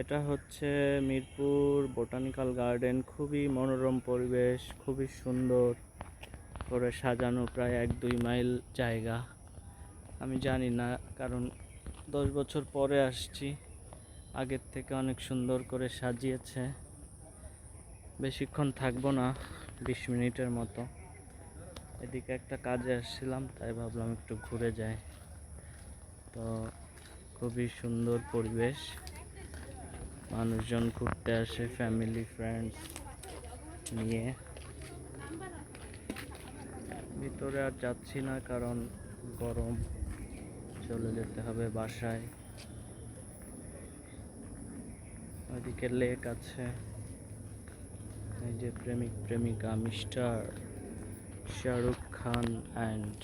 এটা হচ্ছে Mirpur botanical garden. খুবই মনোরম পরিবেশ, খুবই সুন্দর করে সাজানো প্রায় এক দুই মাইল জায়গা। আমি জানি না, কারণ দশ বছর পরে আসছি। আগের থেকে অনেক সুন্দর করে সাজিয়েছে। বেশিক্ষণ থাকব না, বিশ মিনিটের মতো। এদিকে একটা কাজে আসছিলাম, তাই ভাবলাম একটু ঘুরে যাই। তো খুবই সুন্দর পরিবেশ। মানুষজন ঘুরতে আসে ফ্যামিলি ফ্রেন্ডস নিয়ে। ভিতরে আর যাচ্ছি না কারণ গরম। চলে যেতে হবে বাসায়। ওইদিকে লেক আছে। এই যে প্রেমিক প্রেমিকা, মিস্টার শাহরুখ খান অ্যান্ড